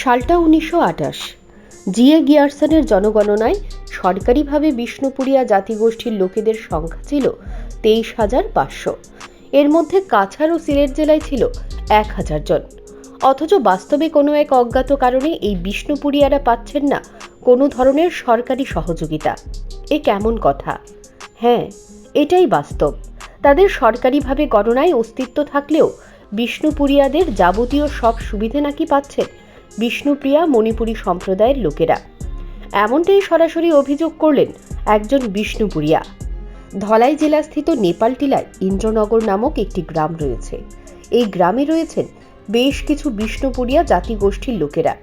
সালটা উনিশশো আঠাশ। জিএ গিয়ারসনের জনগণনায় সরকারিভাবে বিষ্ণুপুরিয়া জাতিগোষ্ঠীর লোকেদের সংখ্যা ছিল তেইশ হাজার পাঁচশো। এর মধ্যে কাছাড় ও সিলেট জেলায় ছিল এক হাজার জন। অথচ বাস্তবে কোনো এক অজ্ঞাত কারণে এই বিষ্ণুপুরিয়ারা পাচ্ছেন না কোনো ধরনের সরকারি সহযোগিতা। এ কেমন কথা? হ্যাঁ এটাই বাস্তব। তাদের সরকারিভাবে গণনায় অস্তিত্ব থাকলেও বিষ্ণুপুরিয়াদের যাবতীয় সব সুবিধে নাকি পাচ্ছেন বিষ্ণুপ্রিয়া, মণিপুরী সম্প্রদায়ের লোকেরা। এমনটাই সরাসরি অভিযোগ করলেন একজন বিষ্ণুপুরিয়া। ধলাই জেলাস্থিত নেপাল টিলায় ইন্দ্রনগর নামক একটি গ্রাম রয়েছে। এই গ্রামে রয়েছেন বেশ কিছু বিষ্ণুপুরিয়া জাতিগোষ্ঠীর লোকেরা।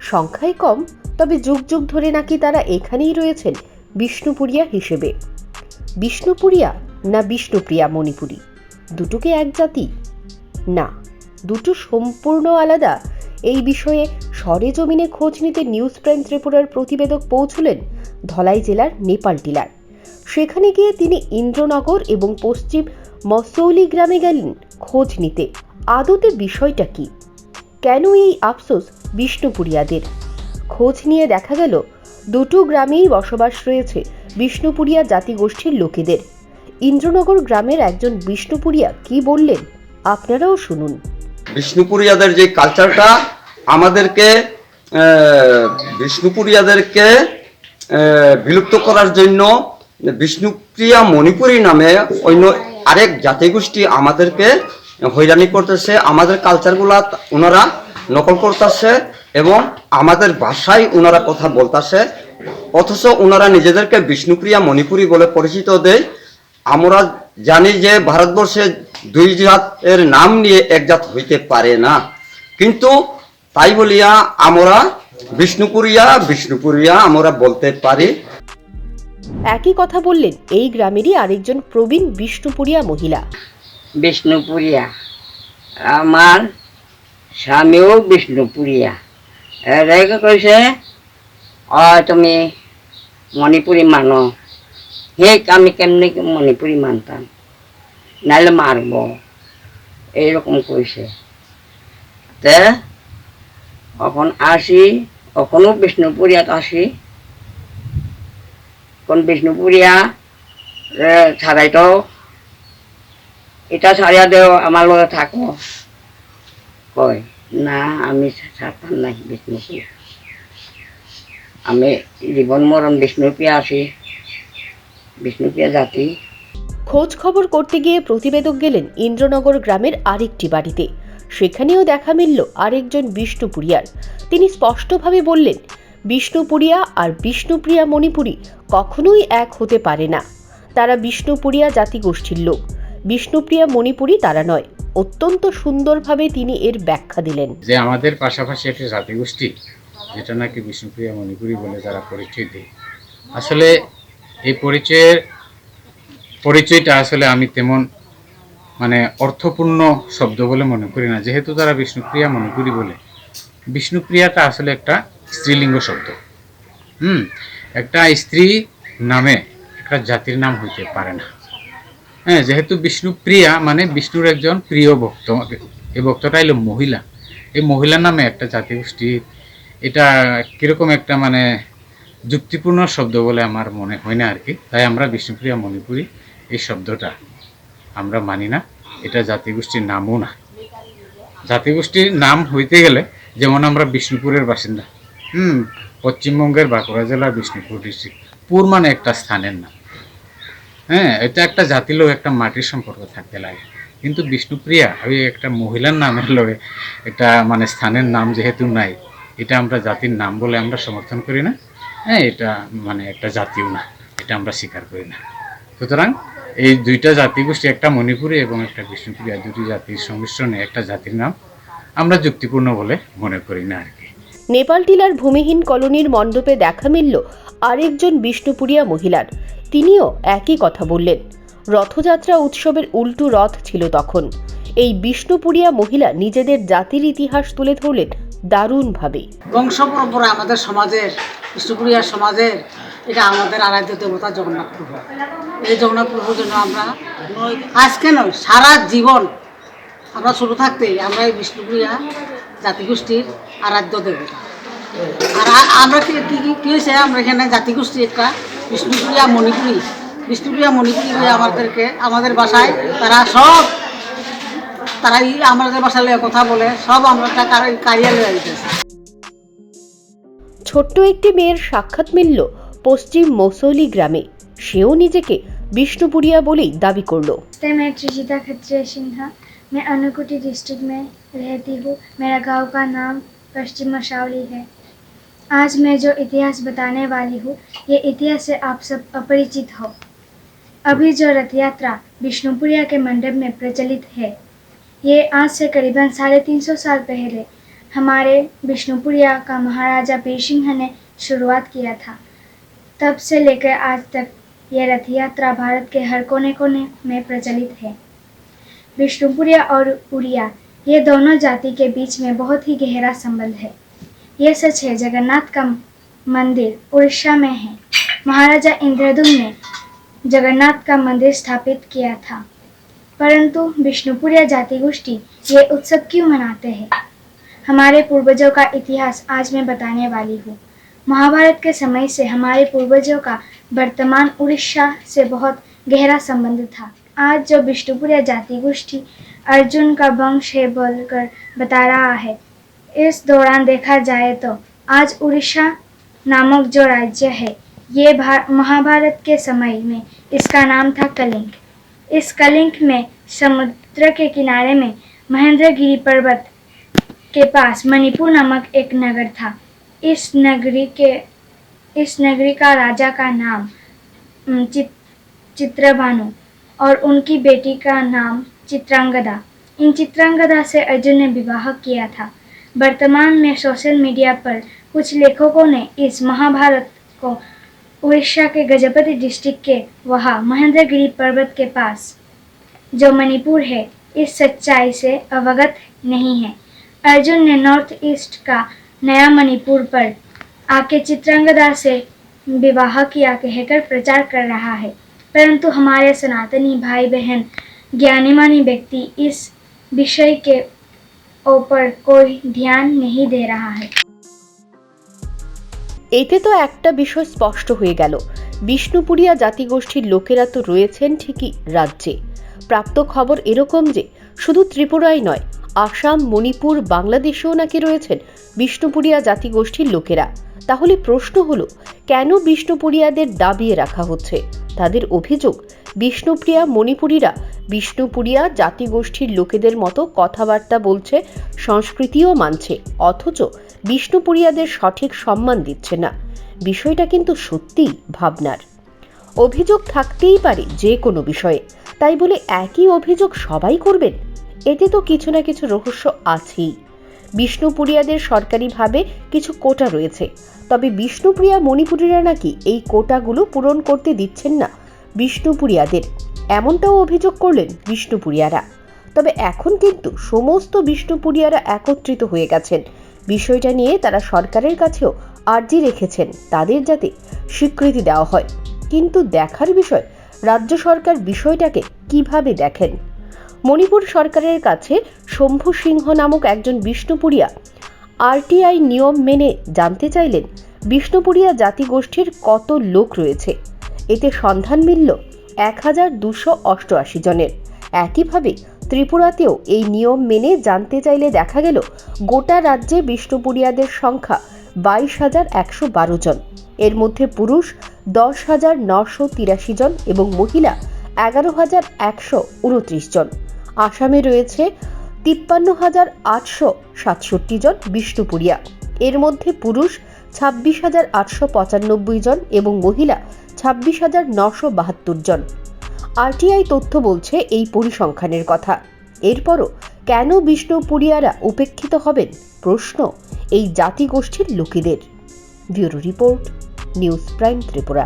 সংখ্যায় কম, তবে যুগ যুগ ধরে নাকি তারা এখানেই রয়েছেন বিষ্ণুপুরিয়া হিসেবে। বিষ্ণুপুরিয়া না বিষ্ণুপ্রিয়া মণিপুরী? দুটোকে এক জাতি? না, দুটো সম্পূর্ণ আলাদা এই বিষয়ে সরেজমিনে খোঁজ নিতে নিউজ প্রাইম ত্রিপুরার প্রতিবেদক পৌঁছলেন ধলাই জেলার নেপাল টিলায় সেখানে গিয়ে তিনি ইন্দ্রনগর এবং পশ্চিম মসৌলি গ্রামে গেলেন খোঁজ নিতে। আদতে বিষয়টা কি? কেন এই আফসোস বিষ্ণুপুরিয়াদের? খোঁজ নিয়ে দেখা গেল, দুটো গ্রামেই বসবাস রয়েছে বিষ্ণুপুরিয়া জাতিগোষ্ঠীর লোকেদের। ইন্দ্রনগর গ্রামের একজন বিষ্ণুপুরিয়া কি বললেন? আপনারাও শুনুন। বিষ্ণুপুরিয়াদের যে কালচারটা আমাদেরকে বিষ্ণুপুরিয়াদেরকে বিলুপ্ত করার জন্য বিষ্ণুপ্রিয়া মণিপুরী নামে অন্য আরেক জাতিগোষ্ঠী আমাদেরকে হয়রানি করতেছে। আমাদের কালচারগুলা ওনারা নকল করতেছে এবং আমাদের ভাষায় ওনারা কথা বলতেছে। অথচ ওনারা নিজেদেরকে বিষ্ণুপ্রিয়া মণিপুরী বলে পরিচিত দেয়। আমরা জানি যে ভারতবর্ষে দুই জাতের নাম নিয়ে এক জাত হইতে পারে না। কিন্তু তাই বলিয়া আমরা বিষ্ণুপুরিয়া বিষ্ণুপুরিয়া আমরা বলতে পারি। একই কথা বললেন এই গ্রামেরই আরেকজন প্রবীণ বিষ্ণুপুরিয়া মহিলা। বিষ্ণুপুরিয়া আমার স্বামীও বিষ্ণুপুরিয়া এটাকে কৈছে অ তুমি মণিপুৰী মানুহ সেই আমি কেমনি মণিপুৰী মানতাম নাইলে মারব এইরকম কইছে তে এখন আসি এখনও বিষ্ণুপুরিয়াত আসি কোন বিষ্ণুপুরিয়া ছাড়াইতো এটা ছাড়িয়া দেও আমার লগে থাকো কয় না আমি ছাড়তাম না বিষ্ণুপ্রিয়া আমি জীবন মরণ বিষ্ণুপ্রিয়া আছি বিষ্ণুপ্রিয়া জাতি। খোঁজ খবর করতে গিয়ে প্রতিবেদক গেলেন ইন্দ্রনগর গ্রামের আরেকটি বাড়িতে। সেখানেও দেখা মিলল আরেকজন বিষ্ণুপুরিয়ার তিনি স্পষ্টভাবে বললেন বিষ্ণুপুরিয়া আর বিষ্ণুপ্রিয়া মণিপুরী কখনোই এক হতে পারে না। তারা বিষ্ণুপুরিয়া জাতিগোষ্ঠীর লোক। বিষ্ণুপ্রিয়া মণিপুরী তারা নয়। অত্যন্ত সুন্দরভাবে তিনি এর ব্যাখ্যা দিলেন। যে আমাদের পাশাপাশি একটি জাতিগোষ্ঠী যেটা নাকি বিষ্ণুপ্রিয়া মণিপুরী বলে যারা পরিচয় দেয় আসলে পরিচয়ের পরিচয়টা আসলে আমি তেমন মানে অর্থপূর্ণ শব্দ বলে মনে করি না। যেহেতু তারা বিষ্ণুপ্রিয়া মনে করি বলে। বিষ্ণুপ্রিয়াটা আসলে একটা স্ত্রীলিঙ্গ শব্দ। হুম, একটা স্ত্রী নামে একটা জাতির নাম হইতে পারে না। হ্যাঁ যেহেতু বিষ্ণুপ্রিয়া মানে বিষ্ণুর একজন প্রিয় ভক্ত। এই ভক্তটা হলো মহিলা। এই মহিলা নামে একটা জাতিগোষ্ঠী। এটা কীরকম একটা মানে যুক্তিপূর্ণ শব্দ বলে আমার মনে হয় না আর কি। তাই আমরা বিষ্ণুপ্রিয়া মণিপুরী এই শব্দটা আমরা মানি না। এটা জাতিগোষ্ঠীর নামও না। জাতিগোষ্ঠীর নাম হইতে গেলে যেমন আমরা বিষ্ণুপুরের বাসিন্দা, হুম, পশ্চিমবঙ্গের বাঁকুড়া জেলার বিষ্ণুপুর ডিস্ট্রিক্ট, পুর মানে একটা স্থানের নাম। হ্যাঁ এটা একটা জাতির লোক, একটা মাটির সম্পর্ক থাকতে লাগে। কিন্তু বিষ্ণুপ্রিয়া, ওই একটা মহিলার নামের লগে একটা মানে স্থানের নাম যেহেতু নাই, এটা আমরা জাতির নাম বলে আমরা সমর্থন করি না। হ্যাঁ এটা মানে একটা জাতিও না, এটা আমরা স্বীকার করি না। সুতরাং এই দুইটা জাতিগোষ্ঠী, একটা মণিপুরী এবং একটা বিষ্ণুপ্রিয়া দুটি জাতির সংমিশ্রণে একটা জাতির নাম আমরা যুক্তিপূর্ণ বলে মনে করি না আর কি নেপাল টিলার ভূমিহীন কলোনির মণ্ডপে দেখা মিলল আরেকজন বিষ্ণুপুরিয়া মহিলার। তিনিও একই কথা বললেন। রথযাত্রা উৎসবের উল্টো রথ ছিল তখন। এই বিষ্ণুপুরিয়া মহিলা নিজেদের জাতির ইতিহাস তুলে ধরলেন দারুণভাবে। বংশ পরম্পরা আমাদের সমাজের বিষ্ণুপুরিয়া সমাজের, এটা আমাদের আরাধ্য দেবতা জগন্নাথ প্রভু। এই জগন্নাথ প্রভুর জন্য আমরা আজকে নয়, সারা জীবন আমরা ছোটো থাকতেই আমরা এই বিষ্ণুপুরিয়া জাতিগোষ্ঠীর আরাধ্য দেবতা। আর আমরা কি কি হয়েছে? আমরা এখানে জাতিগোষ্ঠী একটা বিষ্ণুপ্রিয়া মণিপুরী। বিষ্ণুপ্রিয়া মণিপুরী আমাদেরকে, আমাদের বাসায় তারা সব তারা এই আমাদের বাসায় লইয়া কথা বলে সব আমরা একটা কারিয়া লইয়া দিতেছে ছোট্ট একটি মেয়ের সাক্ষাৎ মিলল পশ্চিম মসৌলি গ্রামে সেও নিজেকে বিষ্ণুপুরিয়া বলেই দাবি করলো नमस्ते मैं त्रिजिता खत्री सिन्हा मैं अनुकुटी डिस्ट्रिक्ट में रहती हूँ मेरा गांव का नाम पश्चिम मशावली है आज मैं जो इतिहास बताने वाली हूँ ये इतिहास से आप सब अपरिचित हो अभी जो रथ यात्रा विष्णुपुरिया के मंडप में प्रचलित है ये आज से करीबन साढ़े तीन सौ साल पहले हमारे विष्णुपुरिया का महाराजा पीर सिंह ने शुरुआत किया था। तब से लेकर आज तक यह रथ यात्रा भारत के हर कोने कोने में प्रचलित है। विष्णुपुरिया और उड़िया, ये दोनों जाति के बीच में बहुत ही गहरा संबंध है। ये सच है, जगन्नाथ का मंदिर उड़ीसा में है। महाराजा इंद्रदुम्न ने जगन्नाथ का मंदिर स्थापित किया था। परंतु विष्णुपुरिया जाति गोष्ठी ये उत्सव क्यों मनाते हैं? हमारे पूर्वजों का इतिहास आज मैं बताने वाली हूँ। महाभारत के समय से हमारे पूर्वजों का वर्तमान उड़ीसा से बहुत गहरा संबंध था। आज जो विष्णुपुर या जाति गोष्ठी अर्जुन का वंश है बोलकर बता रहा है, इस दौरान देखा जाए तो आज उड़ीसा नामक जो राज्य है, ये महाभारत के समय में इसका नाम था कलिंग। इस कलिंग में समुद्र के किनारे में महेंद्रगिरी पर्वत के पास मणिपुर नामक एक नगर था। इस नगरी के इस नगरी का राजा का नाम चित, चित्रभानु और उनकी बेटी का नाम चित्रांगदा। इन चित्रांगदा से अर्जुन ने विवाह किया था। वर्तमान में सोशल मीडिया पर कुछ लेखकों ने इस महाभारत को उड़ीसा के गजपति डिस्ट्रिक्ट के वहाँ महेंद्रगिरी पर्वत के पास, जो मणिपुर है, इस सच्चाई से अवगत नहीं है। अर्जुन ने नॉर्थ ईस्ट का नया मणिपुर पर आके चित्रंगदा से विवाह किया कहकर प्रचार कर रहा है। परंतु हमारे सनातनी भाई बहन ज्ञानी मानी व्यक्ति इस विषय के ऊपर कोई ध्यान नहीं दे रहा है। এতে তো একটা বিষয় স্পষ্ট হয়ে গেল। বিষ্ণুপুরিয়া জাতিগোষ্ঠীর লোকেরা তো রয়েছেন ঠিকই রাজ্যে। প্রাপ্ত খবর এরকম যে, শুধু ত্রিপুরাই নয় আসাম, মণিপুর, বাংলাদেশেও নাকি রয়েছেন বিষ্ণুপুরিয়া জাতিগোষ্ঠীর লোকেরা। তাহলে প্রশ্ন হলো, কেন বিষ্ণুপুরিয়াদের দাবিয়ে রাখা হচ্ছে? তাদের অভিযোগ, বিষ্ণুপ্রিয়া মণিপুরীরা বিষ্ণুপুরিয়া জাতিগোষ্ঠীর লোকেদের মতো কথাবার্তা বলছে, সংস্কৃতিও মানছে, অথচ বিষ্ণুপুরিয়াদের সঠিক সম্মান দিচ্ছে না। বিষয়টা কিন্তু সত্যিই ভাবনার। অভিযোগ থাকতেই পারে যে কোনো বিষয়ে। তাই বলে একই অভিযোগ সবাই করবেন? এতে তো কিছু না কিছু রহস্য আছেই। বিষ্ণুপুরিয়াদের সরকারিভাবে কিছু কোটা রয়েছে। তবে বিষ্ণুপ্রিয়া, মণিপুরীরা নাকি এই কোটাগুলো পূরণ করতে দিচ্ছেন না বিষ্ণুপুরিয়াদের। এমনটাও অভিযোগ করলেন বিষ্ণুপুরিয়ারা। তবে এখন কিন্তু সমস্ত বিষ্ণুপুরিয়ারা একত্রিত হয়ে গেছেন। বিষয়টা নিয়ে তারা সরকারের কাছেও আর্জি রেখেছেন তাদের যাতে স্বীকৃতি দেওয়া হয়। কিন্তু দেখার বিষয়, রাজ্য সরকার বিষয়টাকে কীভাবে দেখেন? মণিপুর সরকারের কাছে শম্ভু সিংহ নামক একজন বিষ্ণুপুরিয়া আরটিআই নিয়ম মেনে জানতে চাইলেন বিষ্ণুপুরিয়া জাতিগোষ্ঠীর কত লোক রয়েছে। এতে সন্ধান মিলল এক হাজার দুশো অষ্টআশি জনের। একইভাবে ত্রিপুরাতেও এই নিয়ম মেনে জানতে চাইলে দেখা গেল গোটা রাজ্যে বিষ্ণুপুরিয়াদের সংখ্যা বাইশ হাজার একশো বারো জন। এর মধ্যে পুরুষ দশ হাজার নশো তিরাশি জন এবং মহিলা এগারো হাজার একশো উনত্রিশ জন। আসামে রয়েছে তিপ্পান্ন হাজার আটশো সাতষট্টি জন বিষ্ণুপুরিয়া। এর মধ্যে পুরুষ ছাব্বিশ হাজার আটশো পঁচানব্বই জন এবং মহিলা ছাব্বিশ হাজার নশো বাহাত্তর জন। আরটিআই তথ্য বলছে এই পরিসংখ্যানের কথা। এরপরও কেন বিষ্ণুপুরিয়ারা উপেক্ষিত হবেন? প্রশ্ন এই জাতিগোষ্ঠীর লোকেদের। Bureau report, news prime Tripura.